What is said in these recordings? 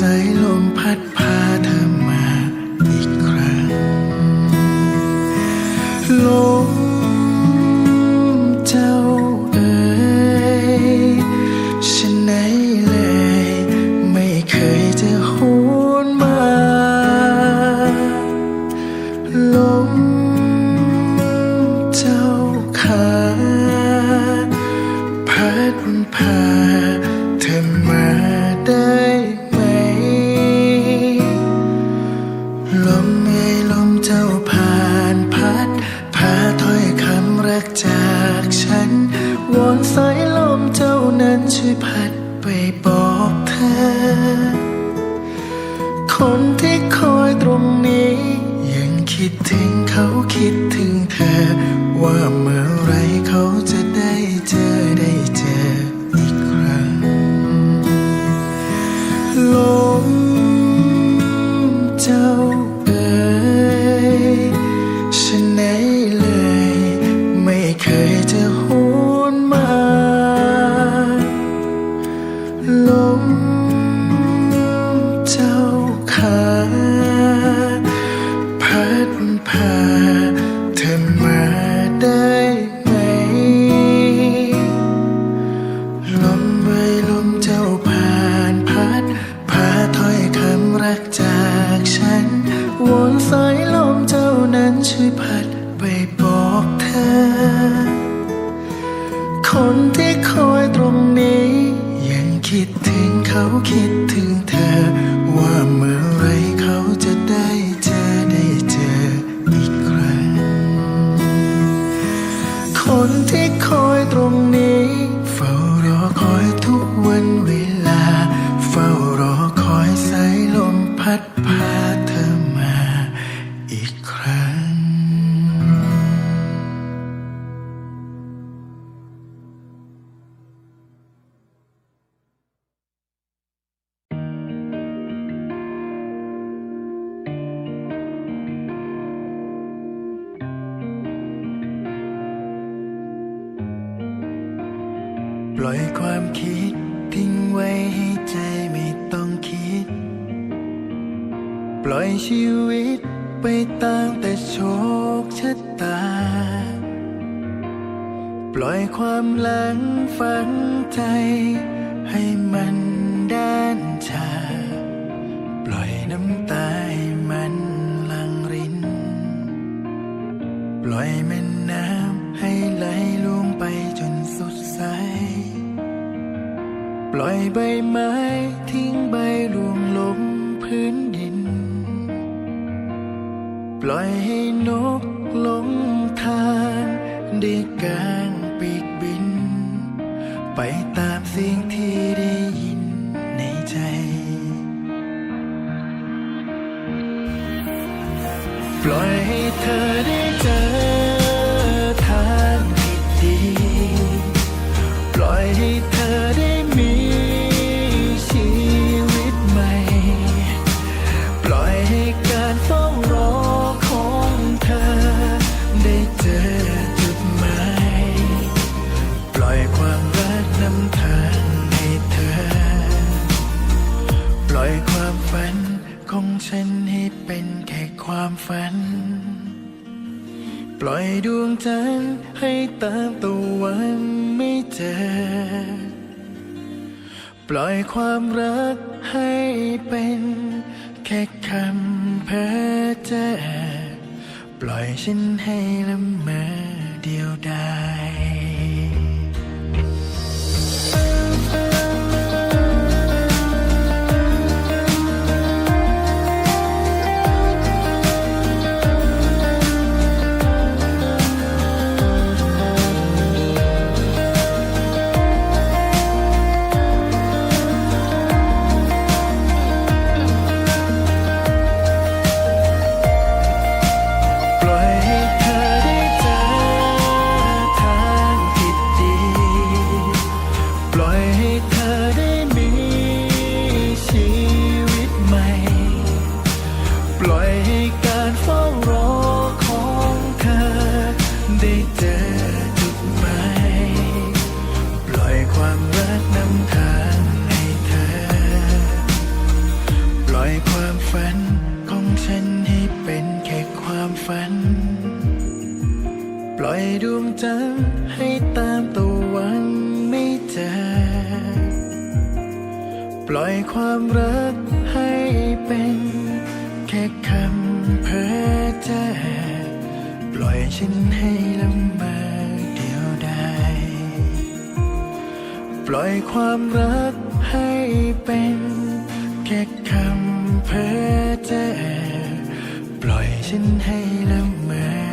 在乱ัน ปล่อยดวงจันทร์ให้ตามตะวันไม่เจอ ปล่อยความรักให้เป็นแค่คำแพ้อจปล่อยฉันให้ละเมอเดียวดาย ความรักให้เป็นแค่คำเพ้อเจ้อปล่อยฉันให้ละเมอ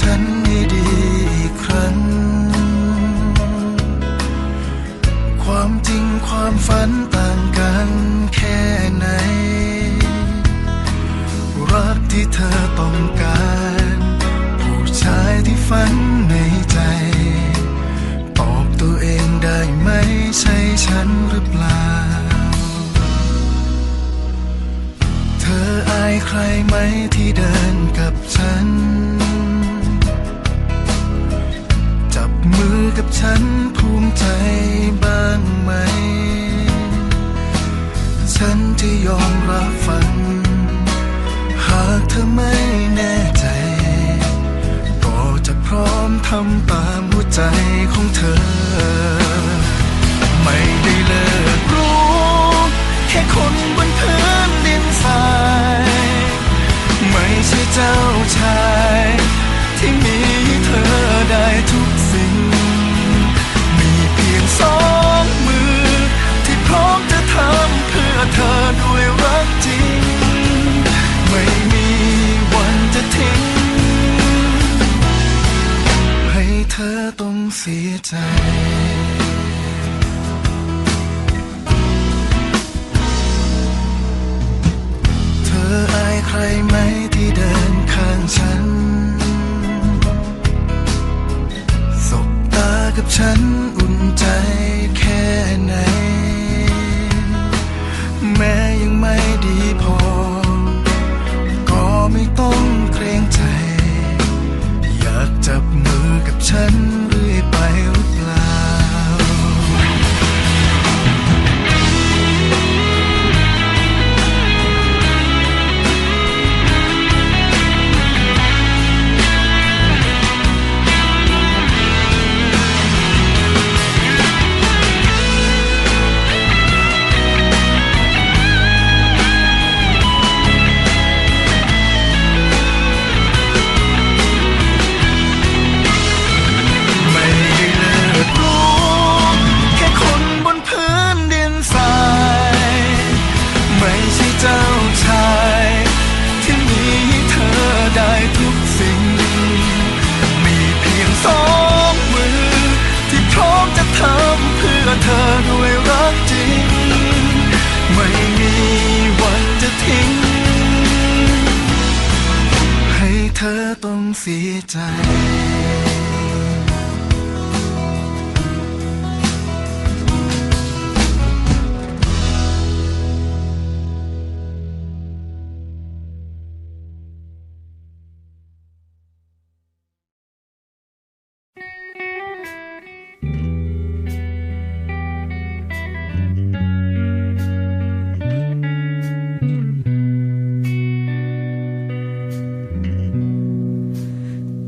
tender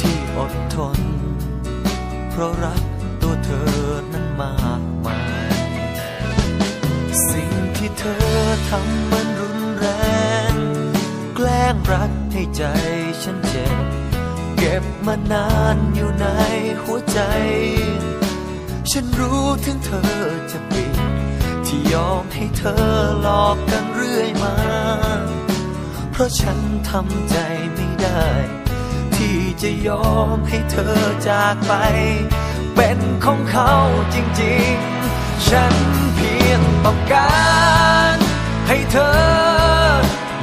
ที่อดทน เพราะรักตัวเธอนั้นมากมาย สิ่งที่เธอทำมันรุนแรง แกล้งรักให้ใจฉันเจ็บ เก็บมานานอยู่ในหัวใจ ฉันรู้ถึงเธอจะปิดที่ยอมให้เธอหลอกกันเรื่อยมา เพราะฉันำใจไม่ได้ ที่จะยอมให้เธอจากไป เป็นของเขาจริงๆ ฉันเพียงต้องการให้เธอ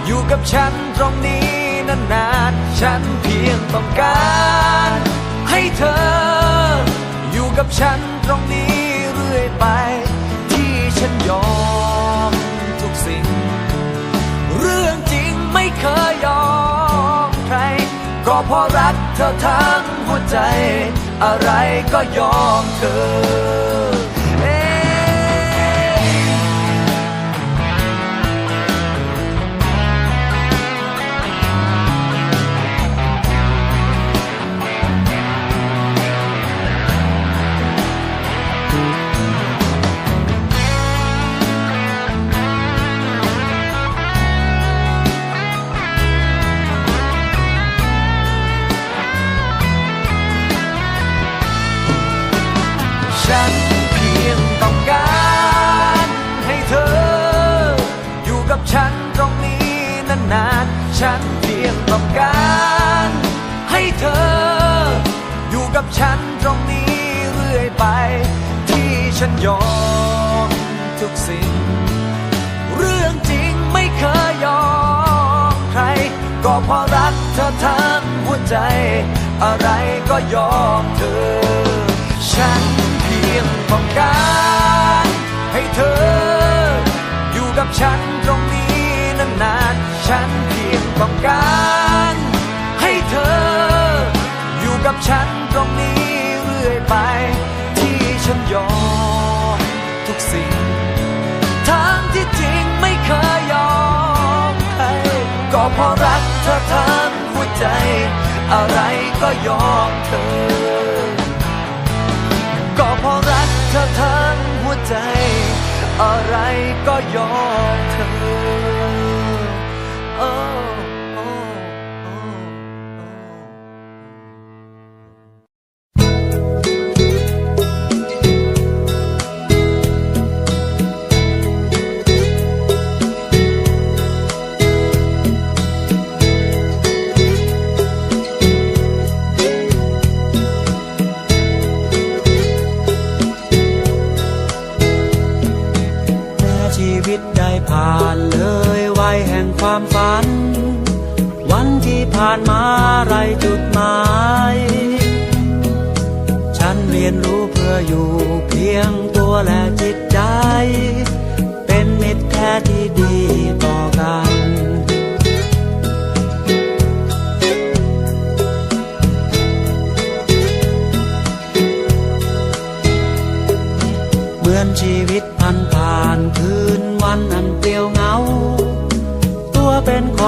อยู่กับฉันตรงนี้นานๆ ฉันเพียงต้องการให้เธอ อยู่กับฉันตรงนี้เรื่อยไป ที่ฉันยอม เคยยอมใคร ก็เพราะรักเธอทั้งหัวใจ อะไรก็ยอมเธอ ฉันเพียงต้องการ ให้เธอ อยู่กับฉันตรงนี้เรื่อยไป ที่ฉันยอมทุกสิ่ง เรื่องจริงไม่เคยยอมใคร ก็เพราะรักเธอทั้งหัวใจ อะไรก็ยอมเธอ ฉันเพียงต้องการ ให้เธอ อยู่กับฉันตรงนี้นาน ฉันเพียงต้องการให้เธอ อยู่กับฉันตรงนี้เรื่อยไป ที่ฉันยอมทุกสิ่งทั้งที่จริงไม่เคยยอมใครก็เพราะรักเธอทั้งหัวใจ อะไรก็ยอมเธอ ก็เพราะรักเธอทั้งหัวใจ อะไรก็ยอมเธอ ชีวิตได้ผ่านเลยายแห่งความฝัน วันที่ผ่านมาไรจุดหมาย ฉันเรียนรู้เพื่ออยู่เพียงตัวและจิตใจ เป็นมิตรแท้ที่ดีต่อกันชีวิต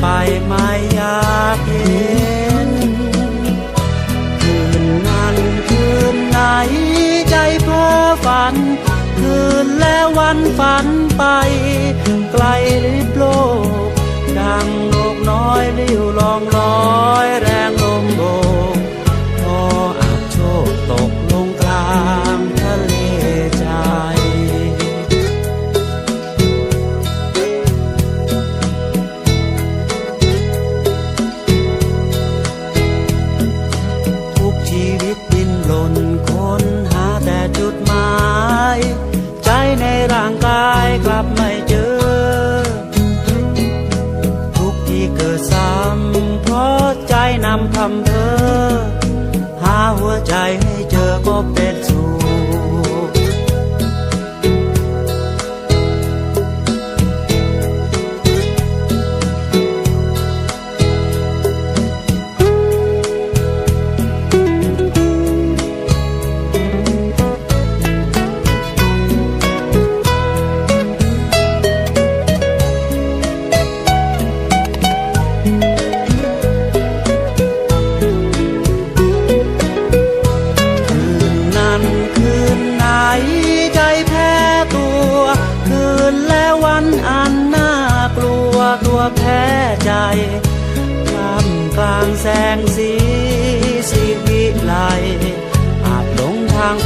ไปไม่อยากเห็นคืนนั้นคืนไหนใจเพ้อฝัน คืนแล้ววันฝันไป ไกลลิบโลก ดังนกน้อยลิ้วลองลอยแรงลมโบกพออาจโชคตกลงกลาง หัวใจให้เจอก็เป็นสุข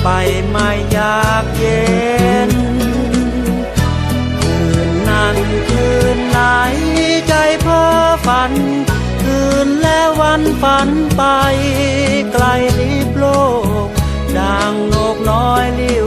ไปไม่อยากเย็น คืนนั้นคืนไหนใจเพ้อฝัน คืนและวันฝันไป ไกลลิบโลกดังนกน้อยลิ้ว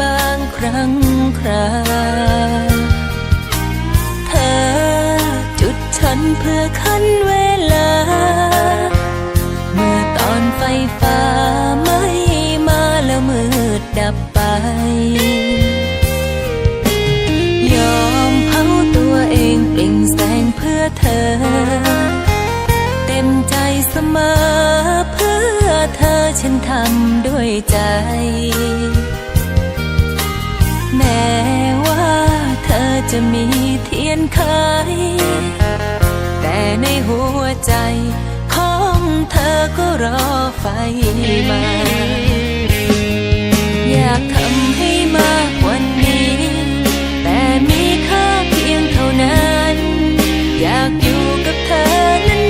บางครั้งคราเธอจุดฉันเพื่อคันเวลา เมื่อตอนไฟฟ้าไม่มาแล้วมืดดับไป ยอมเผาตัวเองเปล่งแสงเพื่อเธอ เต็มใจเสมอเพื่อเธอฉันทำด้วยใจ จะมีเทียนไขแต่ในหัวใจของเธอก็รอไฟมา อยากทำให้มากกว่านี้ แต่มีค่าเพียงเท่านั้น อยากอยู่กับเธอนั้น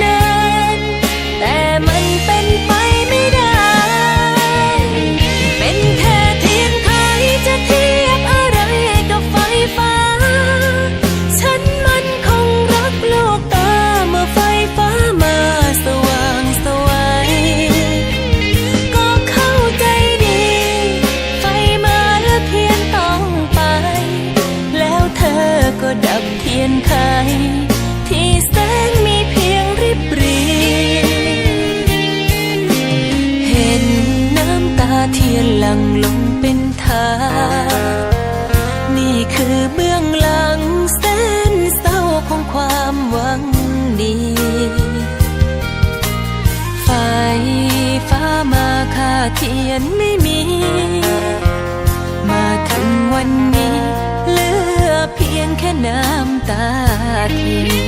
lagi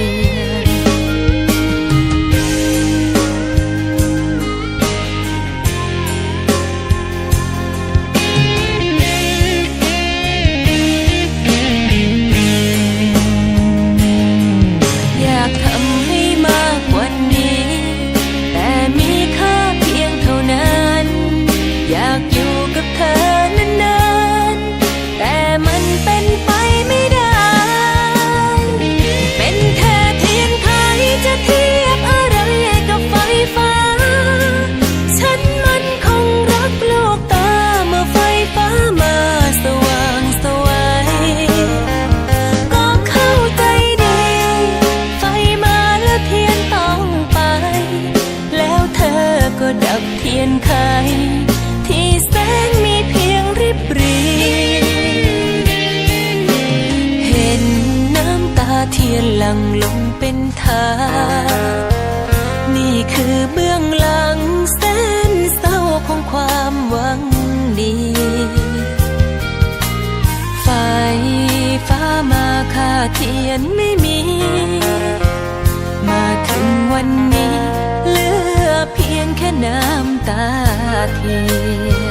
นั่งลงเป็นทานี่คือเบื้องหลังเส้นเศร้าของความหวังดีไฟฟ้ามาค่าเทียนไม่มี มาถึงวันนี้ เหลือเพียงแค่น้ำตาเทียน